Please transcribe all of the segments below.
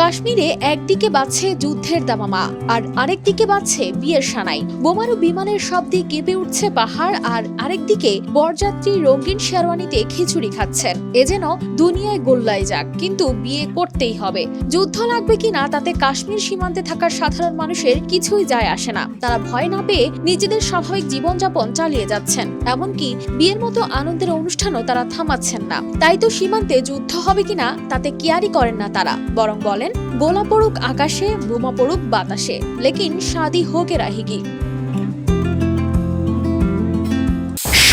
কাশ্মীরে একদিকে বাজছে যুদ্ধের দামামা, আর আরেকদিকে বাজছে বিয়ের সানাই। বোমারু বিমানের শব্দে কেঁপে উঠছে পাহাড়, আর আরেকদিকে বরযাত্রী রঙিন শেরওয়ানিতে খিচুড়ি খাচ্ছেন। এ যেন দুনিয়ায় গোল্লায় যাক, কিন্তু বিয়ে করতেই হবে। যুদ্ধ লাগবে কিনা তাতে কাশ্মীর সীমান্তে থাকা সাধারণ মানুষের কিছুই যায় আসে না। তারা ভয় না পেয়ে নিজেদের স্বাভাবিক জীবনযাপন চালিয়ে যাচ্ছেন। এমনকি বিয়ের মতো আনন্দের অনুষ্ঠানও তারা থামাচ্ছেন না। তাই তো সীমান্তে যুদ্ধ হবে কিনা তাতে কেয়ারই করেন না তারা। বরং বলেন গোলা পড়ুক আকাশে বোমা পড়ুক বাতাসে। লেকিন শাদি হোকে রাহিগি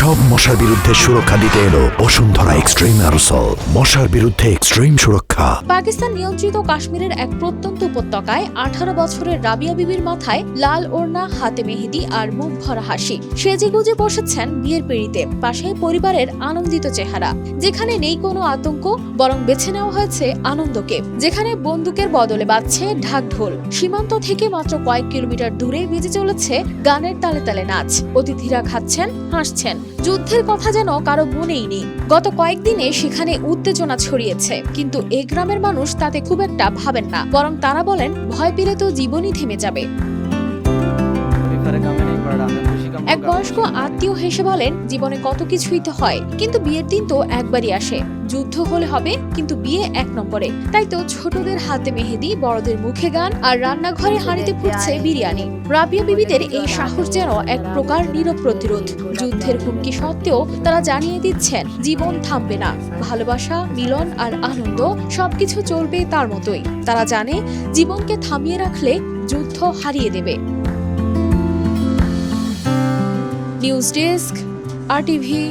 সব মশার বিরুদ্ধে সুরক্ষা দিতে এলো বসুন্ধরা এক্সট্রিম অ্যারোসল। মশার বিরুদ্ধে এক্সট্রিম সুরক্ষা। পাকিস্তান নিয়ন্ত্রিত কাশ্মীরের এক প্রত্যন্ত উপত্যকায় আঠারো বছরের রাবিয়া বিবির মাথায় লাল ওড়না, হাতে মেহেদি আর মুখ ভরা হাসি। সেজে গুজে বসেছেন বিয়ের পিড়িতে পাশে পরিবারের আনন্দিত চেহারা। যেখানে নেই কোনো আতঙ্ক, বরং বেছে নেওয়া হয়েছে আনন্দকে। যেখানে বন্দুকের বদলে বাজছে ঢাক ঢোল। সীমান্ত থেকে মাত্র কয়েক কিলোমিটার দূরে বেজে চলেছে গানের তালে তালে নাচ। অতিথিরা খাচ্ছেন, হাসছেন। যুদ্ধের কথা যেন কারও মনেই নেই। গত কয়েকদিনে সেখানে উত্তেজনা ছড়িয়েছে, কিন্তু এ গ্রামের মানুষ তাতে খুব একটা ভাবেন না, বরং তারা বলেন, ভয় পেলে তো জীবনই থেমে যাবে। বয়স্ক আত্মীয় হেসে বলেন, জীবনে কত কিছুই তো হয়, কিন্তু বিয়ের দিন তো একবারই আসে। যুদ্ধ হলে হবে, কিন্তু বিয়ে এক নম্বরে। তাই তো ছোটদের হাতে মেহেদি, বড়দের মুখে গান আর রান্নাঘরে হাঁড়িতে ফুটছে বিরিয়ানি। রাবিয়া বিবিদের এই সাহস যেন এক প্রকার নীরব প্রতিরোধ। যুদ্ধের হুমকি সত্ত্বেও তারা জানিয়ে দিচ্ছেন, জীবন থামবে না। ভালোবাসা, মিলন আর আনন্দ সবকিছু চলবে তার মতোই। তারা জানে, জীবনকে থামিয়ে রাখলে যুদ্ধ হারিয়ে দেবে। News desk RTV